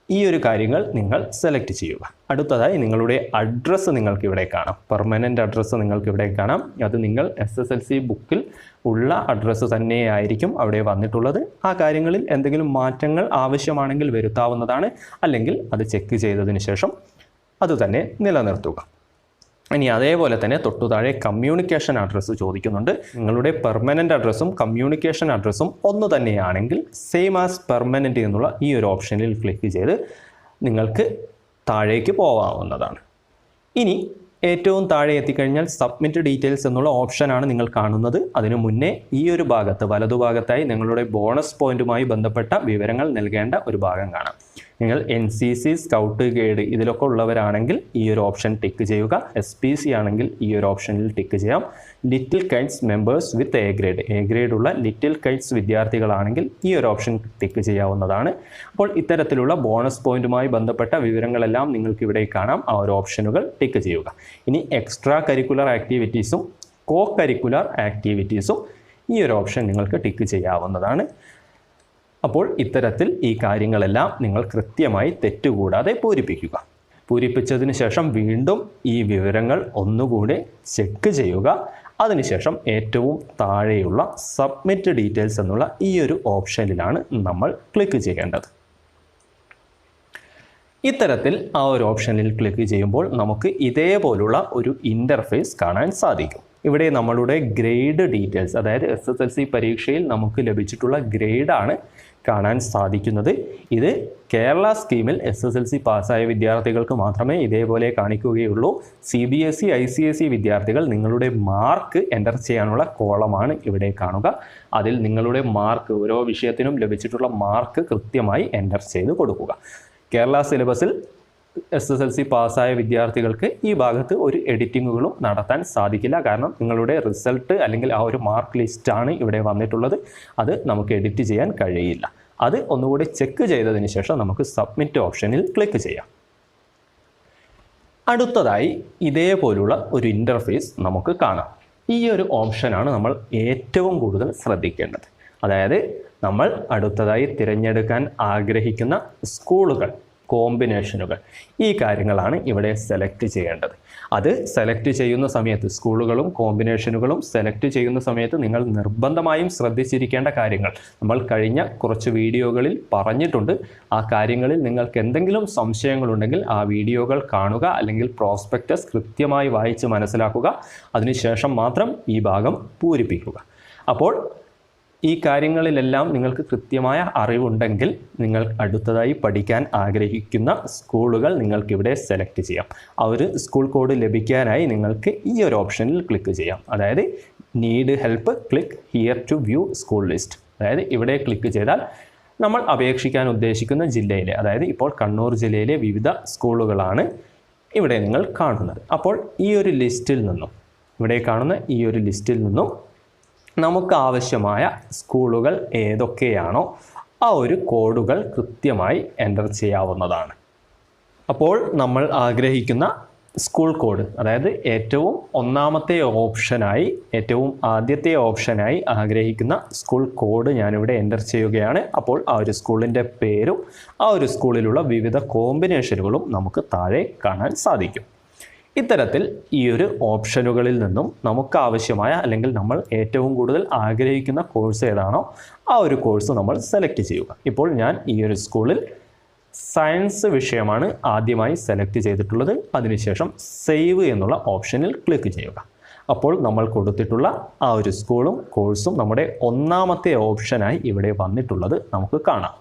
ഈ ഒരു കാര്യങ്ങൾ നിങ്ങൾ സെലക്ട് ചെയ്യുക. അടുത്തതായി നിങ്ങളുടെ അഡ്രസ്സ് നിങ്ങൾക്ക് ഇവിടെ കാണാം. പെർമനന്റ് അഡ്രസ്സ് നിങ്ങൾക്ക് ഇവിടെ കാണാം. അത് നിങ്ങൾ എസ് എസ് എൽ സി ബുക്കിൽ ഉള്ള അഡ്രസ്സ് തന്നെയായിരിക്കും അവിടെ വന്നിട്ടുള്ളത്. ആ കാര്യങ്ങളിൽ എന്തെങ്കിലും മാറ്റങ്ങൾ ആവശ്യമാണെങ്കിൽ വരുത്താവുന്നതാണ്. അല്ലെങ്കിൽ അത് ചെക്ക് ചെയ്തതിന് ശേഷം അതുതന്നെ നിലനിർത്തുക. ഇനി അതേപോലെ തന്നെ തൊട്ടു താഴെ കമ്മ്യൂണിക്കേഷൻ അഡ്രസ്സ് ചോദിക്കുന്നുണ്ട്. നിങ്ങളുടെ പെർമനന്റ് അഡ്രസ്സും കമ്മ്യൂണിക്കേഷൻ അഡ്രസ്സും ഒന്ന് തന്നെയാണെങ്കിൽ സെയിം ആസ് പെർമനന്റ് എന്നുള്ള ഈ ഒരു ഓപ്ഷനിൽ ക്ലിക്ക് ചെയ്ത് നിങ്ങൾക്ക് താഴേക്ക് പോകാവുന്നതാണ് ഇനി ഏറ്റവും താഴെ എത്തിക്കഴിഞ്ഞാൽ സബ്മിറ്റ് ഡീറ്റെയിൽസ് എന്നുള്ള ഓപ്ഷനാണ് നിങ്ങൾ കാണുന്നത്. അതിനു മുന്നേ ഈ ഒരു ഭാഗത്ത് വലതുഭാഗത്തായി നിങ്ങളുടെ ബോണസ് പോയിന്റുമായി ബന്ധപ്പെട്ട വിവരങ്ങൾ നൽകേണ്ട ഒരു ഭാഗം കാണാം. നിങ്ങൾ N C C scout guide ഇതിലൊക്കെ ഉള്ളവരാണെങ്കിൽ ഈ ഒരു ഓപ്ഷൻ ടിക്ക് ചെയ്യുക. എസ് പി സി ആണെങ്കിൽ ഈ ഒരു ഓപ്ഷനിൽ ടിക്ക് ചെയ്യാം. Little kites members with A grade A grade ഉള്ള ലിറ്റിൽ കൈറ്റ്സ് വിദ്യാർത്ഥികളാണെങ്കിൽ ഈ ഒരു ഓപ്ഷൻ ടിക്ക് ചെയ്യാവുന്നതാണ്. അപ്പോൾ ഇത്തരത്തിലുള്ള ബോണസ് പോയിന്റുമായി ബന്ധപ്പെട്ട വിവരങ്ങളെല്ലാം നിങ്ങൾക്ക് ഇവിടെ കാണാം. ആ ഒരു ഓപ്ഷനുകൾ ടിക്ക് ചെയ്യുക. ഇനി എക്സ്ട്രാ കരിക്കുലർ ആക്ടിവിറ്റീസും കോ കരിക്കുലർ ആക്ടിവിറ്റീസും ഈ ഒരു ഓപ്ഷൻ നിങ്ങൾക്ക് ടിക്ക് ചെയ്യാവുന്നതാണ്. അപ്പോൾ ഇത്തരത്തിൽ ഈ കാര്യങ്ങളെല്ലാം നിങ്ങൾ കൃത്യമായി തെറ്റുകൂടാതെ പൂരിപ്പിക്കുക. പൂരിപ്പിച്ചതിന് ശേഷം വീണ്ടും ഈ വിവരങ്ങൾ ഒന്നുകൂടി ചെക്ക് ചെയ്യുക. അതിനുശേഷം ഏറ്റവും താഴെയുള്ള സബ്മിറ്റ് ഡീറ്റെയിൽസ് എന്നുള്ള ഈ ഒരു ഓപ്ഷനിലാണ് നമ്മൾ ക്ലിക്ക് ചെയ്യേണ്ടത്. ഇത്തരത്തിൽ ആ ഒരു ഓപ്ഷനിൽ ക്ലിക്ക് ചെയ്യുമ്പോൾ നമുക്ക് ഇതേപോലുള്ള ഒരു ഇന്റർഫേസ് കാണാൻ സാധിക്കും. ഇവിടെ നമ്മളുടെ ഗ്രേഡ് ഡീറ്റെയിൽസ് അതായത് എസ് എസ് എൽ സി പരീക്ഷയിൽ നമുക്ക് ലഭിച്ചിട്ടുള്ള ഗ്രേഡാണ് കാണാൻ സാധിക്കുന്നത്. ഇത് കേരള സ്കീമിൽ എസ് എസ് എൽ സി പാസ്സായ വിദ്യാർത്ഥികൾക്ക് മാത്രമേ ഇതേപോലെ കാണിക്കുകയുള്ളൂ. C B S E I C S E വിദ്യാർത്ഥികൾ നിങ്ങളുടെ മാർക്ക് എന്റർ ചെയ്യാനുള്ള കോളമാണ് ഇവിടെ കാണുക. അതിൽ നിങ്ങളുടെ മാർക്ക് ഓരോ വിഷയത്തിനും ലഭിച്ചിട്ടുള്ള മാർക്ക് കൃത്യമായി എന്റർ ചെയ്ത് കൊടുക്കുക. കേരള സിലബസിൽ എസ് എസ് എൽ സി പാസ്സായ വിദ്യാർത്ഥികൾക്ക് ഈ ഭാഗത്ത് ഒരു എഡിറ്റിങ്ങുകളും നടത്താൻ സാധിക്കില്ല. കാരണം നിങ്ങളുടെ റിസൾട്ട് അല്ലെങ്കിൽ ആ ഒരു മാർക്ക് ലിസ്റ്റാണ് ഇവിടെ വന്നിട്ടുള്ളത്. അത് നമുക്ക് എഡിറ്റ് ചെയ്യാൻ കഴിയില്ല. അത് ഒന്നുകൂടി ചെക്ക് ചെയ്തതിന് ശേഷം നമുക്ക് സബ്മിറ്റ് ഓപ്ഷനിൽ ക്ലിക്ക് ചെയ്യാം. അടുത്തതായി ഇതേപോലുള്ള ഒരു ഇന്റർഫേസ് നമുക്ക് കാണാം. ഈ ഒരു ഓപ്ഷനാണ് നമ്മൾ ഏറ്റവും കൂടുതൽ ശ്രദ്ധിക്കേണ്ടത്. അതായത് നമ്മൾ അടുത്തതായി തിരഞ്ഞെടുക്കാൻ ആഗ്രഹിക്കുന്ന സ്കൂളുകൾ കോമ്പിനേഷനുകൾ. ഈ കാര്യങ്ങളാണ് ഇവിടെ സെലക്ട് ചെയ്യേണ്ടത്. അത് സെലക്ട് ചെയ്യുന്ന സമയത്ത് സ്കൂളുകളും കോമ്പിനേഷനുകളും സെലക്ട് ചെയ്യുന്ന സമയത്ത് നിങ്ങൾ നിർബന്ധമായും ശ്രദ്ധിച്ചിരിക്കേണ്ട കാര്യങ്ങൾ. നമ്മൾ കഴിഞ്ഞ കുറച്ച് വീഡിയോകളിൽ പറഞ്ഞിട്ടുണ്ട്. ആ കാര്യങ്ങളിൽ നിങ്ങൾക്ക് എന്തെങ്കിലും സംശയങ്ങളുണ്ടെങ്കിൽ ആ വീഡിയോകൾ കാണുക അല്ലെങ്കിൽ പ്രോസ്പെക്റ്റസ് കൃത്യമായി വായിച്ച് മനസ്സിലാക്കുക. അതിനുശേഷം മാത്രം ഈ ഭാഗം പൂരിപ്പിക്കുക. അപ്പോൾ ഈ കാര്യങ്ങളിലെല്ലാം നിങ്ങൾക്ക് കൃത്യമായ അറിവുണ്ടെങ്കിൽ നിങ്ങൾ അടുത്തതായി പഠിക്കാൻ ആഗ്രഹിക്കുന്ന സ്കൂളുകൾ നിങ്ങൾക്കിവിടെ സെലക്ട് ചെയ്യാം. ആ ഒരു സ്കൂൾ കോഡ് ലഭിക്കാനായി നിങ്ങൾക്ക് ഈ ഒരു ഓപ്ഷനിൽ ക്ലിക്ക് ചെയ്യാം. അതായത് need help click here to view school list അതായത് ഇവിടെ ക്ലിക്ക് ചെയ്താൽ നമ്മൾ അപേക്ഷിക്കാൻ ഉദ്ദേശിക്കുന്ന ജില്ലയിലെ അതായത് ഇപ്പോൾ കണ്ണൂർ ജില്ലയിലെ വിവിധ സ്കൂളുകളാണ് ഇവിടെ നിങ്ങൾ കാണുന്നത്. അപ്പോൾ ഈ ഒരു ലിസ്റ്റിൽ നിന്നും ഇവിടെ കാണുന്ന ഈ ഒരു ലിസ്റ്റിൽ നിന്നും നമുക്ക് ആവശ്യമായ സ്കൂളുകൾ ഏതൊക്കെയാണോ ആ ഒരു കോഡുകൾ കൃത്യമായി എന്റർ ചെയ്യാവുന്നതാണ്. അപ്പോൾ നമ്മൾ ആഗ്രഹിക്കുന്ന സ്കൂൾ കോഡ് അതായത് ഏറ്റവും ഒന്നാമത്തെ ഓപ്ഷനായി ഏറ്റവും ആദ്യത്തെ ഓപ്ഷനായി ആഗ്രഹിക്കുന്ന സ്കൂൾ കോഡ് ഞാനിവിടെ എന്റർ ചെയ്യുകയാണ്. അപ്പോൾ ആ ഒരു സ്കൂളിന്റെ പേരും ആ ഒരു സ്കൂളിലുള്ള വിവിധ കോമ്പിനേഷനുകളും നമുക്ക് താഴെ കാണാൻ സാധിക്കും. ഇത്തരത്തിൽ ഈ ഒരു ഓപ്ഷനുകളിൽ നിന്നും നമുക്ക് ആവശ്യമായ അല്ലെങ്കിൽ നമ്മൾ ഏറ്റവും കൂടുതൽ ആഗ്രഹിക്കുന്ന കോഴ്സ് ഏതാണോ ആ ഒരു കോഴ്സ് നമ്മൾ സെലക്ട് ചെയ്യുക. ഇപ്പോൾ ഞാൻ ഈ ഒരു സ്കൂളിൽ സയൻസ് വിഷയമാണ് ആദ്യമായി സെലക്ട് ചെയ്തിട്ടുള്ളത്. അതിനുശേഷം സേവ് എന്നുള്ള ഓപ്ഷനിൽ ക്ലിക്ക് ചെയ്യുക. അപ്പോൾ നമ്മൾ കൊടുത്തിട്ടുള്ള ആ ഒരു സ്കൂളും കോഴ്സും നമ്മുടെ ഒന്നാമത്തെ ഓപ്ഷനായി ഇവിടെ വന്നിട്ടുള്ളത് നമുക്ക് കാണാം.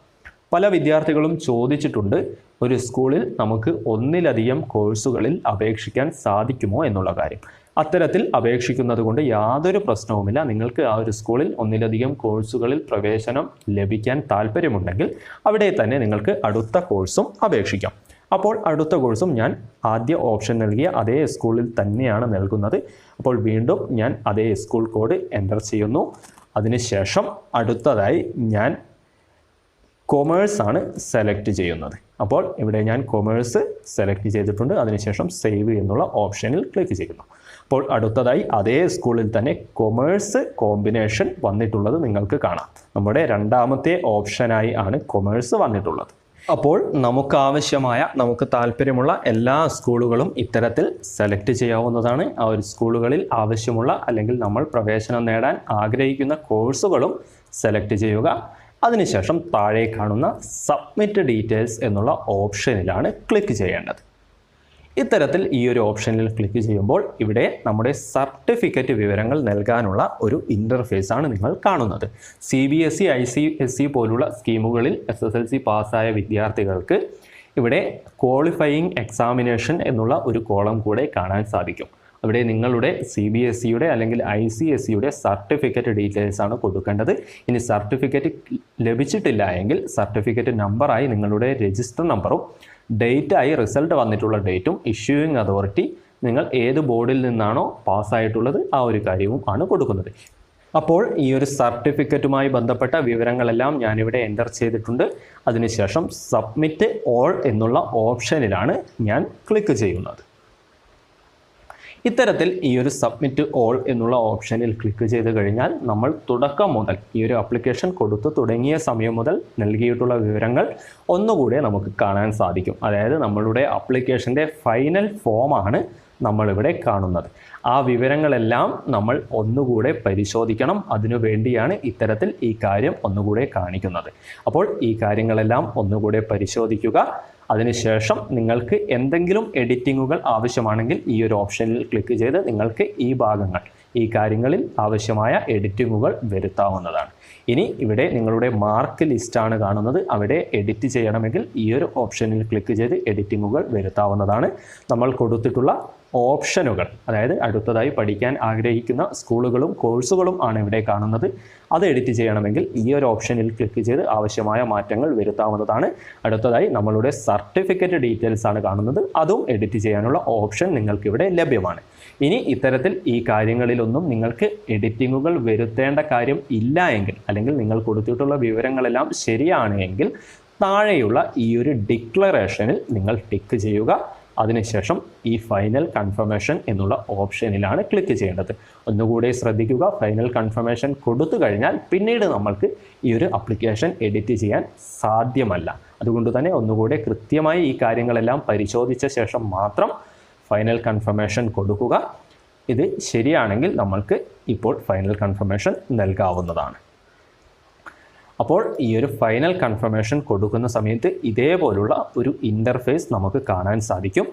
പല വിദ്യാർത്ഥികളും ചോദിച്ചിട്ടുണ്ട് ഒരു സ്കൂളിൽ നമുക്ക് ഒന്നിലധികം കോഴ്സുകളിൽ അപേക്ഷിക്കാൻ സാധിക്കുമോ എന്നുള്ള കാര്യം. അത്തരത്തിൽ അപേക്ഷിക്കുന്നത് കൊണ്ട് യാതൊരു പ്രശ്നവുമില്ല. നിങ്ങൾക്ക് ആ ഒരു സ്കൂളിൽ ഒന്നിലധികം കോഴ്സുകളിൽ പ്രവേശനം ലഭിക്കാൻ താല്പര്യമുണ്ടെങ്കിൽ അവിടെ തന്നെ നിങ്ങൾക്ക് അടുത്ത കോഴ്സും അപേക്ഷിക്കാം. അപ്പോൾ അടുത്ത കോഴ്സും ഞാൻ ആദ്യ ഓപ്ഷൻ നൽകിയ അതേ സ്കൂളിൽ തന്നെയാണ് നൽകുന്നത്. അപ്പോൾ വീണ്ടും ഞാൻ അതേ സ്കൂൾ കോഡ് എന്റർ ചെയ്യുന്നു. അതിനുശേഷം അടുത്തതായി ഞാൻ കൊമേഴ്സ് ആണ് സെലക്ട് ചെയ്യുന്നത്. അപ്പോൾ ഇവിടെ ഞാൻ കൊമേഴ്സ് സെലക്ട് ചെയ്തിട്ടുണ്ട്. അതിനുശേഷം സേവ് എന്നുള്ള ഓപ്ഷനിൽ ക്ലിക്ക് ചെയ്യുന്നു. അപ്പോൾ അടുത്തതായി അതേ സ്കൂളിൽ തന്നെ കൊമേഴ്സ് കോമ്പിനേഷൻ വന്നിട്ടുള്ളത് നിങ്ങൾക്ക് കാണാം. നമ്മുടെ രണ്ടാമത്തെ ഓപ്ഷനായി ആണ് കൊമേഴ്സ് വന്നിട്ടുള്ളത്. അപ്പോൾ നമുക്ക് ആവശ്യമായ നമുക്ക് താല്പര്യമുള്ള എല്ലാ സ്കൂളുകളും ഇത്തരത്തിൽ സെലക്ട് ചെയ്യാവുന്നതാണ്. ആ ഒരു സ്കൂളുകളിൽ ആവശ്യമുള്ള അല്ലെങ്കിൽ നമ്മൾ പ്രവേശനം നേടാൻ ആഗ്രഹിക്കുന്ന കോഴ്സുകളും സെലക്ട് ചെയ്യുക. അതിനുശേഷം താഴെ കാണുന്ന സബ്മിറ്റ് ഡീറ്റെയിൽസ് എന്നുള്ള ഓപ്ഷനിലാണ് ക്ലിക്ക് ചെയ്യേണ്ടത്. ഇത്തരത്തിൽ ഈ ഒരു ഓപ്ഷനിൽ ക്ലിക്ക് ചെയ്യുമ്പോൾ ഇവിടെ നമ്മുടെ സർട്ടിഫിക്കറ്റ് വിവരങ്ങൾ നൽകാനുള്ള ഒരു ഇന്റർഫേസ് ആണ് നിങ്ങൾ കാണുന്നത്. C B S E I C S പോലുള്ള സ്കീമുകളിൽ എസ് എസ് എൽ സി പാസ്സായ വിദ്യാർത്ഥികൾക്ക് ഇവിടെ ക്വാളിഫയിങ് എക്സാമിനേഷൻ എന്നുള്ള ഒരു കോളം കൂടെ കാണാൻ സാധിക്കും. അവിടെ നിങ്ങളുടെ സി ബി എസ് സിയുടെ അല്ലെങ്കിൽ ഐ സി എസ് സിയുടെ സർട്ടിഫിക്കറ്റ് ഡീറ്റെയിൽസ് ആണ് കൊടുക്കേണ്ടത്. ഇനി സർട്ടിഫിക്കറ്റ് ലഭിച്ചിട്ടില്ല എങ്കിൽ സർട്ടിഫിക്കറ്റ് നമ്പറായി നിങ്ങളുടെ രജിസ്റ്റർ നമ്പറും ഡേറ്റായി റിസൾട്ട് വന്നിട്ടുള്ള ഡേറ്റും ഇഷ്യൂയിങ് അതോറിറ്റി നിങ്ങൾ ഏത് ബോർഡിൽ നിന്നാണോ പാസ്സായിട്ടുള്ളത് ആ ഒരു കാര്യവും ആണ് കൊടുക്കുന്നത്. അപ്പോൾ ഈ ഒരു സർട്ടിഫിക്കറ്റുമായി ബന്ധപ്പെട്ട വിവരങ്ങളെല്ലാം ഞാനിവിടെ എന്റർ ചെയ്തിട്ടുണ്ട്. അതിനുശേഷം സബ്മിറ്റ് ഓൾ എന്നുള്ള ഓപ്ഷനിലാണ് ഞാൻ ക്ലിക്ക് ചെയ്യുന്നത്. ഇത്തരത്തിൽ ഈ ഒരു സബ്മിറ്റ് ഓൾ എന്നുള്ള ഓപ്ഷനിൽ ക്ലിക്ക് ചെയ്ത് കഴിഞ്ഞാൽ നമ്മൾ തുടക്കം മുതൽ ഈ ഒരു അപ്ലിക്കേഷൻ കൊടുത്തു തുടങ്ങിയ സമയം മുതൽ നൽകിയിട്ടുള്ള വിവരങ്ങൾ ഒന്നുകൂടെ നമുക്ക് കാണാൻ സാധിക്കും. അതായത് നമ്മളുടെ ആപ്ലിക്കേഷന്റെ ഫൈനൽ ഫോമാണ് നമ്മളിവിടെ കാണുന്നത്. ആ വിവരങ്ങളെല്ലാം നമ്മൾ ഒന്നുകൂടെ പരിശോധിക്കണം. അതിനു വേണ്ടിയാണ് ഇത്തരത്തിൽ ഈ കാര്യം ഒന്നുകൂടെ കാണിക്കുന്നത്. അപ്പോൾ ഈ കാര്യങ്ങളെല്ലാം ഒന്നുകൂടെ പരിശോധിക്കുക. അതിനുശേഷം നിങ്ങൾക്ക് എന്തെങ്കിലും എഡിറ്റിങ്ങുകൾ ആവശ്യമാണെങ്കിൽ ഈ ഒരു ഓപ്ഷനിൽ ക്ലിക്ക് ചെയ്ത് നിങ്ങൾക്ക് ഈ ഭാഗങ്ങൾ ഈ കാര്യങ്ങളിൽ ആവശ്യമായ എഡിറ്റിങ്ങുകൾ വരുത്താവുന്നതാണ്. ഇനി ഇവിടെ നിങ്ങളുടെ മാർക്ക് ലിസ്റ്റാണ് കാണുന്നത്. അവിടെ എഡിറ്റ് ചെയ്യണമെങ്കിൽ ഈ ഒരു ഓപ്ഷനിൽ ക്ലിക്ക് ചെയ്ത് എഡിറ്റിങ്ങുകൾ വരുത്താവുന്നതാണ്. നമ്മൾ കൊടുത്തിട്ടുള്ള ഓപ്ഷനുകൾ. അതായത് അടുത്തതായി പഠിക്കാൻ ആഗ്രഹിക്കുന്ന സ്കൂളുകളും കോഴ്സുകളും ആണ് ഇവിടെ കാണുന്നത്. അത് എഡിറ്റ് ചെയ്യണമെങ്കിൽ ഈ ഒരു ഓപ്ഷനിൽ ക്ലിക്ക് ചെയ്ത് ആവശ്യമായ മാറ്റങ്ങൾ വരുത്താവുന്നതാണ്. അടുത്തതായി നമ്മളുടെ സർട്ടിഫിക്കറ്റ് ഡീറ്റെയിൽസ് ആണ് കാണുന്നത്. അതും എഡിറ്റ് ചെയ്യാനുള്ള ഓപ്ഷൻ നിങ്ങൾക്ക് ഇവിടെ ലഭ്യമാണ്. ഇനി ഇത്തരത്തിൽ ഈ കാര്യങ്ങളിലൊന്നും നിങ്ങൾക്ക് എഡിറ്റിങ്ങുകൾ വരുത്തേണ്ട കാര്യം ഇല്ല എങ്കിൽ അല്ലെങ്കിൽ നിങ്ങൾ കൊടുത്തിട്ടുള്ള വിവരങ്ങളെല്ലാം ശരിയാണ് എങ്കിൽ താഴെയുള്ള ഈ ഒരു ഡിക്ലറേഷനിൽ നിങ്ങൾ ടിക്ക് ചെയ്യുക. അതിനുശേഷം ഈ ഫൈനൽ കൺഫർമേഷൻ എന്നുള്ള ഓപ്ഷനിലാണ് ക്ലിക്ക് ചെയ്യേണ്ടത്. ഒന്നുകൂടി ശ്രദ്ധിക്കുക ഫൈനൽ കൺഫർമേഷൻ കൊടുത്തു കഴിഞ്ഞാൽ പിന്നീട് നമ്മൾക്ക് ഈ ഒരു അപ്ലിക്കേഷൻ എഡിറ്റ് ചെയ്യാൻ സാധ്യമല്ല. അതുകൊണ്ട് തന്നെ ഒന്നുകൂടി കൃത്യമായി ഈ കാര്യങ്ങളെല്ലാം പരിശോധിച്ച ശേഷം മാത്രം ഫൈനൽ കൺഫർമേഷൻ കൊടുക്കുക. ഇത് ശരിയാണെങ്കിൽ നമ്മൾക്ക് ഇപ്പോൾ ഫൈനൽ കൺഫർമേഷൻ നൽകാവുന്നതാണ്. അപ്പോൾ ഈ ഒരു ഫൈനൽ കൺഫർമേഷൻ കൊടുക്കുന്ന സമയത്ത് ഇതേപോലുള്ള ഒരു ഇന്റർഫേസ് നമുക്ക് കാണാൻ സാധിക്കും.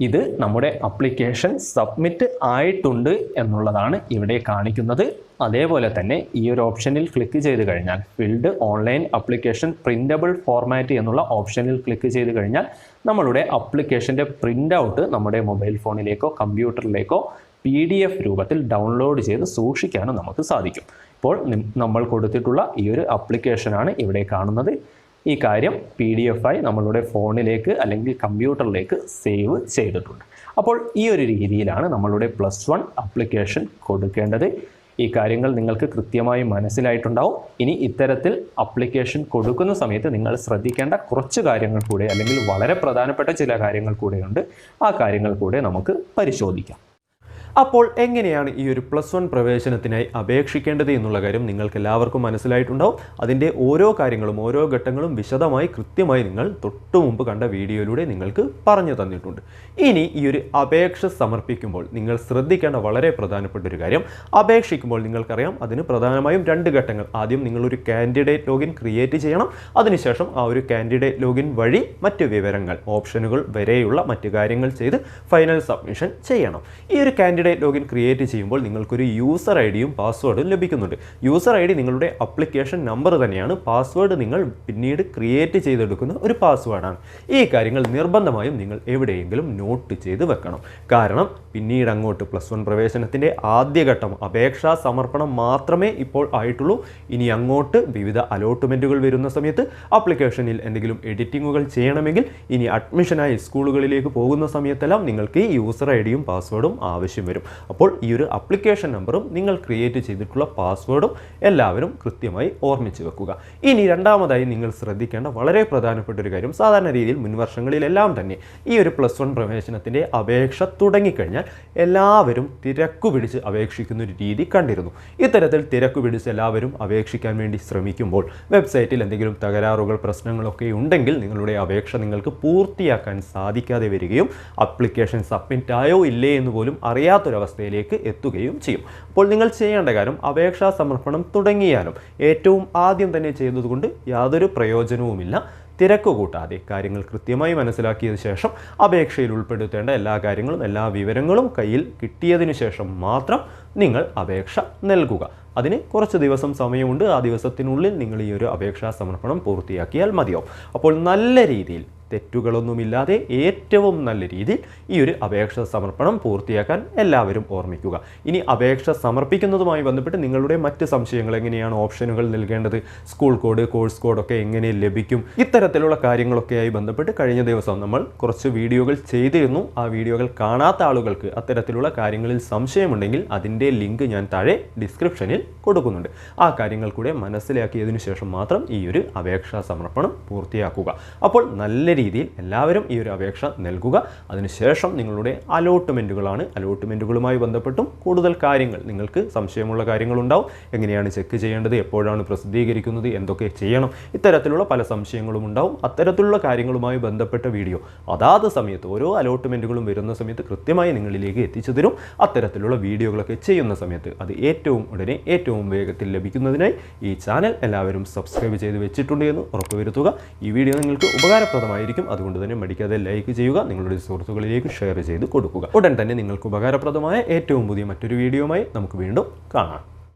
ഇത് നമ്മുടെ അപ്ലിക്കേഷൻ സബ്മിറ്റ് ആയിട്ടുണ്ട് എന്നുള്ളതാണ് ഇവിടെ കാണിക്കുന്നത്. അതേപോലെ തന്നെ ഈ ഒരു ഓപ്ഷനിൽ ക്ലിക്ക് ചെയ്ത് കഴിഞ്ഞാൽ filled online application printable format എന്നുള്ള ഓപ്ഷനിൽ ക്ലിക്ക് ചെയ്ത് കഴിഞ്ഞാൽ നമ്മളുടെ അപ്ലിക്കേഷന്റെ പ്രിന്റ് ഔട്ട് നമ്മുടെ മൊബൈൽ ഫോണിലേക്കോ കമ്പ്യൂട്ടറിലേക്കോ പി ഡി എഫ് രൂപത്തിൽ ഡൗൺലോഡ് ചെയ്ത് സൂക്ഷിക്കാനും നമുക്ക് സാധിക്കും. ഇപ്പോൾ നമ്മൾ കൊടുത്തിട്ടുള്ള ഈ ഒരു അപ്ലിക്കേഷനാണ് ഇവിടെ കാണുന്നത്. ഈ കാര്യം പി ഡി എഫ് ആയി നമ്മളുടെ ഫോണിലേക്ക് അല്ലെങ്കിൽ കമ്പ്യൂട്ടറിലേക്ക് സേവ് ചെയ്തിട്ടുണ്ട്. അപ്പോൾ ഈ ഒരു രീതിയിലാണ് നമ്മളുടെ പ്ലസ് വൺ അപ്ലിക്കേഷൻ കൊടുക്കേണ്ടത്. ഈ കാര്യങ്ങൾ നിങ്ങൾക്ക് കൃത്യമായി മനസ്സിലായിട്ടുണ്ടാവും. ഇനി ഇത്തരത്തിൽ അപ്ലിക്കേഷൻ കൊടുക്കുന്ന സമയത്ത് നിങ്ങൾ ശ്രദ്ധിക്കേണ്ട കുറച്ച് കാര്യങ്ങൾ കൂടെ അല്ലെങ്കിൽ വളരെ പ്രധാനപ്പെട്ട ചില കാര്യങ്ങൾ കൂടെയുണ്ട്. ആ കാര്യങ്ങൾ കൂടെ നമുക്ക് പരിശോധിക്കാം. അപ്പോൾ എങ്ങനെയാണ് ഈ ഒരു പ്ലസ് വൺ പ്രവേശനത്തിനായി അപേക്ഷിക്കേണ്ടത് എന്നുള്ള കാര്യം നിങ്ങൾക്ക് എല്ലാവർക്കും മനസ്സിലായിട്ടുണ്ടാവും. അതിന്റെ ഓരോ കാര്യങ്ങളും ഓരോ ഘട്ടങ്ങളും വിശദമായി കൃത്യമായി നിങ്ങൾ തൊട്ടു മുമ്പ് കണ്ട വീഡിയോയിലൂടെ നിങ്ങൾക്ക് പറഞ്ഞു തന്നിട്ടുണ്ട്. ഇനി ഈ ഒരു അപേക്ഷ സമർപ്പിക്കുമ്പോൾ നിങ്ങൾ ശ്രദ്ധിക്കേണ്ട വളരെ പ്രധാനപ്പെട്ട ഒരു കാര്യം. അപേക്ഷിക്കുമ്പോൾ നിങ്ങൾക്കറിയാം അതിന് പ്രധാനമായും രണ്ട് ഘട്ടങ്ങൾ. ആദ്യം നിങ്ങളൊരു കാൻഡിഡേറ്റ് ലോഗിൻ ക്രിയേറ്റ് ചെയ്യണം. അതിനുശേഷം ആ ഒരു കാൻഡിഡേറ്റ് ലോഗിൻ വഴി മറ്റ് വിവരങ്ങൾ ഓപ്ഷനുകൾ വരെയുള്ള മറ്റ് കാര്യങ്ങൾ ചെയ്ത് ഫൈനൽ സബ്മിഷൻ ചെയ്യണം. ഈ ഒരു കാൻഡിഡേറ്റ് ലോഗിൻ ക്രിയേറ്റ് ചെയ്യുമ്പോൾ നിങ്ങൾക്കൊരു യൂസർ ഐ ഡിയും പാസ്വേഡും ലഭിക്കുന്നുണ്ട്. യൂസർ ഐ ഡി നിങ്ങളുടെ അപ്ലിക്കേഷൻ നമ്പർ തന്നെയാണ്. പാസ്വേഡ് നിങ്ങൾ പിന്നീട് ക്രിയേറ്റ് ചെയ്തെടുക്കുന്ന ഒരു പാസ്വേഡാണ്. ഈ കാര്യങ്ങൾ നിർബന്ധമായും നിങ്ങൾ എവിടെയെങ്കിലും നോട്ട് ചെയ്ത് വെക്കണം. കാരണം പിന്നീട് അങ്ങോട്ട് പ്ലസ് വൺ പ്രവേശനത്തിന്റെ ആദ്യഘട്ടം അപേക്ഷാ സമർപ്പണം മാത്രമേ ഇപ്പോൾ ആയിട്ടുള്ളൂ. ഇനി അങ്ങോട്ട് വിവിധ അലോട്ട്മെന്റുകൾ വരുന്ന സമയത്ത് അപ്ലിക്കേഷനിൽ എന്തെങ്കിലും എഡിറ്റിങ്ങുകൾ ചെയ്യണമെങ്കിൽ ഇനി അഡ്മിഷനായി സ്കൂളുകളിലേക്ക് പോകുന്ന സമയത്തെല്ലാം നിങ്ങൾക്ക് ഈ യൂസർ ഐ ഡിയും പാസ്വേഡും ആവശ്യം വരും. വരും. അപ്പോൾ ഈ ഒരു അപ്ലിക്കേഷൻ നമ്പറും നിങ്ങൾ ക്രിയേറ്റ് ചെയ്തിട്ടുള്ള പാസ്വേഡും എല്ലാവരും കൃത്യമായി ഓർമ്മിച്ച് വെക്കുക. ഇനി രണ്ടാമതായി നിങ്ങൾ ശ്രദ്ധിക്കേണ്ട വളരെ പ്രധാനപ്പെട്ട ഒരു കാര്യം സാധാരണ രീതിയിൽ മുൻവർഷങ്ങളിലെല്ലാം തന്നെ ഈ ഒരു പ്ലസ് വൺ പ്രവേശനത്തിന്റെ അപേക്ഷ തുടങ്ങിക്കഴിഞ്ഞാൽ എല്ലാവരും തിരക്കു പിടിച്ച് അപേക്ഷിക്കുന്ന ഒരു രീതി കണ്ടിരുന്നു. ഇത്തരത്തിൽ തിരക്കു പിടിച്ച് എല്ലാവരും അപേക്ഷിക്കാൻ വേണ്ടി ശ്രമിക്കുമ്പോൾ വെബ്സൈറ്റിൽ എന്തെങ്കിലും തകരാറുകൾ പ്രശ്നങ്ങളൊക്കെ ഉണ്ടെങ്കിൽ നിങ്ങളുടെ അപേക്ഷ നിങ്ങൾക്ക് പൂർത്തിയാക്കാൻ സാധിക്കാതെ വരികയും അപ്ലിക്കേഷൻ സബ്മിറ്റ് ആയോ ഇല്ലേ എന്ന് പോലും അറിയാത്തൊരവസ്ഥയിലേക്ക് എത്തുകയും ചെയ്യും. അപ്പോൾ നിങ്ങൾ ചെയ്യേണ്ട കാര്യം അപേക്ഷാ സമർപ്പണം തുടങ്ങിയാലും ഏറ്റവും ആദ്യം തന്നെ ചെയ്തതുകൊണ്ട് യാതൊരു പ്രയോജനവുമില്ല. തിരക്ക് കൂട്ടാതെ കാര്യങ്ങൾ കൃത്യമായി മനസ്സിലാക്കിയതിനു ശേഷം അപേക്ഷയിൽ ഉൾപ്പെടുത്തേണ്ട എല്ലാ കാര്യങ്ങളും എല്ലാ വിവരങ്ങളും കയ്യിൽ കിട്ടിയതിനു ശേഷം മാത്രം നിങ്ങൾ അപേക്ഷ നൽകുക. അതിന് കുറച്ച് ദിവസം സമയമുണ്ട്. ആ ദിവസത്തിനുള്ളിൽ നിങ്ങൾ ഈ ഒരു അപേക്ഷാ സമർപ്പണം പൂർത്തിയാക്കിയാൽ മതിയാവും. അപ്പോൾ നല്ല രീതിയിൽ തെറ്റുകളൊന്നുമില്ലാതെ ഏറ്റവും നല്ല രീതിയിൽ ഈ ഒരു അപേക്ഷ സമർപ്പണം പൂർത്തിയാക്കാൻ എല്ലാവരും ഓർമ്മിക്കുക. ഇനി അപേക്ഷ സമർപ്പിക്കുന്നതുമായി ബന്ധപ്പെട്ട് നിങ്ങളുടെ മറ്റ് സംശയങ്ങൾ എങ്ങനെയാണ് ഓപ്ഷനുകൾ നൽകേണ്ടത്? സ്കൂൾ കോഡ് കോഴ്സ് കോഡൊക്കെ എങ്ങനെ ലഭിക്കും? ഇത്തരത്തിലുള്ള കാര്യങ്ങളൊക്കെയായി ബന്ധപ്പെട്ട് കഴിഞ്ഞ ദിവസം നമ്മൾ കുറച്ച് വീഡിയോകൾ ചെയ്തിരുന്നു. ആ വീഡിയോകൾ കാണാത്ത ആളുകൾക്ക് അത്തരത്തിലുള്ള കാര്യങ്ങളിൽ സംശയമുണ്ടെങ്കിൽ അതിന്റെ ലിങ്ക് ഞാൻ താഴെ ഡിസ്ക്രിപ്ഷനിൽ കൊടുക്കുന്നുണ്ട്. ആ കാര്യങ്ങൾ കൂടെ മനസ്സിലാക്കിയതിനു ശേഷം മാത്രം ഈ ഒരു അപേക്ഷാ സമർപ്പണം പൂർത്തിയാക്കുക. അപ്പോൾ നല്ല രീതിയിൽ എല്ലാവരും ഈ ഒരു അപേക്ഷ നൽകുക. അതിനുശേഷം നിങ്ങളുടെ അലോട്ട്മെന്റുകളാണ് അലോട്ട്മെന്റുകളുമായി ബന്ധപ്പെട്ടും കൂടുതൽ കാര്യങ്ങൾ നിങ്ങൾക്ക് സംശയമുള്ള കാര്യങ്ങളുണ്ടാവും. എങ്ങനെയാണ് ചെക്ക് ചെയ്യേണ്ടത്? എപ്പോഴാണ് പ്രസിദ്ധീകരിക്കുന്നത്? എന്തൊക്കെ ചെയ്യണം? ഇത്തരത്തിലുള്ള പല സംശയങ്ങളും ഉണ്ടാവും. അത്തരത്തിലുള്ള കാര്യങ്ങളുമായി ബന്ധപ്പെട്ട വീഡിയോ അതാത് സമയത്ത് ഓരോ അലോട്ട്മെന്റുകളും വരുന്ന സമയത്ത് കൃത്യമായി നിങ്ങളിലേക്ക് എത്തിച്ചു തരും അത്തരത്തിലുള്ള വീഡിയോകളൊക്കെ ചെയ്യുന്ന സമയത്ത് അത് ഏറ്റവും ഉടനെ ഏറ്റവും വേഗത്തിൽ ലഭിക്കുന്നതിനായി ഈ ചാനൽ എല്ലാവരും സബ്സ്ക്രൈബ് ചെയ്ത് വെച്ചിട്ടുണ്ട് എന്ന് ഉറപ്പുവരുത്തുക. ഈ വീഡിയോ നിങ്ങൾക്ക് ഉപകാരപ്രദമായിരിക്കും അതുകൊണ്ട് തന്നെ മടിക്കാതെ ലൈക്ക് ചെയ്യുക നിങ്ങളുടെ സുഹൃത്തുക്കളിലേക്ക് ഷെയർ ചെയ്ത് കൊടുക്കുക. ഉടൻ തന്നെ നിങ്ങൾക്ക് ഉപകാരപ്രദമായ ഏറ്റവും പുതിയ മറ്റൊരു വീഡിയോയുമായി നമുക്ക് വീണ്ടും കാണാം.